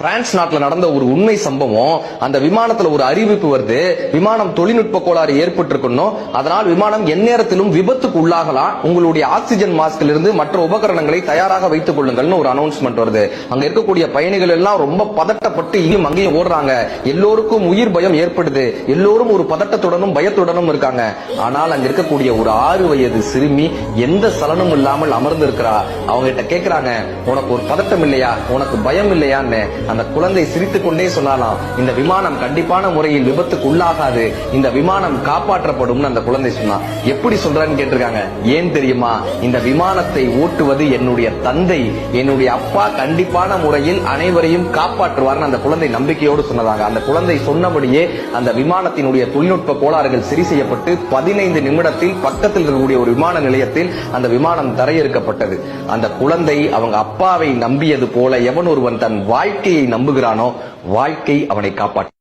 France நாட்டில் நடந்த ஒரு உண்மை சம்பவம் அந்த விமானத்துல ஒரு அறிவிப்பு வருது விமானம் தொழில்நுட்ப கோளாறு ஏற்பட்டிருக்கணும் அதனால் விமானம் எந்நேரத்திலும் விபத்துக்கு உள்ளாகலாம் உங்களுடைய ஆக்சிஜன் மாஸ்கில் இருந்து மற்ற உபகரணங்களை தயாராக வைத்துக் கொள்ளுங்கள்னு ஒரு அனௌன்ஸ்மெண்ட் வருது. அங்க இருக்கக்கூடிய பயணிகள் எல்லாம் ரொம்ப பதட்டப்பட்டு இங்கும் அங்கேயும் ஓடுறாங்க. எல்லோருக்கும் உயிர் பயம் ஏற்படுது. எல்லோரும் ஒரு பதட்டத்துடனும் பயத்துடனும் இருக்காங்க. ஆனால் அங்க இருக்கக்கூடிய ஒரு ஆறு வயது சிறுமி எந்த சலனும் இல்லாமல் அமர்ந்து இருக்கிறா அவங்க கிட்ட கேட்கிறாங்க உனக்கு ஒரு பதட்டம் இல்லையா? உனக்கு பயம் இல்லையான்னு. அந்த குழந்தை சிரித்துக்கொண்டே சொன்னாலாம் இந்த விமானம் கண்டிப்பான முறையில் விபத்துக்கு உள்ளாகாது இந்த விமானம் காப்பாற்றப்படும் அந்த குழந்தை சொன்னா. எப்படி சொல்றான்னு கேட்டிருக்காங்க. ஏன் தெரியுமா? இந்த விமானத்தை ஓட்டுவது என்னுடைய தந்தை என்னுடைய அப்பா கண்டிப்பான முறையில் அனைவரையும் காப்பாற்றுவார்னு அந்த குழந்தை நம்பிக்கையோடு சொன்னதாங்க அந்த குழந்தை சொன்னபடியே அந்த விமானத்தினுடைய தொழில்நுட்ப கோளாறுகள் சரி செய்யப்பட்டு பதினைந்து நிமிடத்தில் பக்கத்தில் இருக்கக்கூடிய ஒரு விமான நிலையத்தில் அந்த விமானம் தரையிறக்கப்பட்டது அந்த குழந்தை அவங்க அப்பாவை நம்பியது போல எவன் ஒருவன் தன் வாழ்க்கை வார்த்தையை நம்புகிறானோ வாழ்க்கை அவனை காப்பாற்று.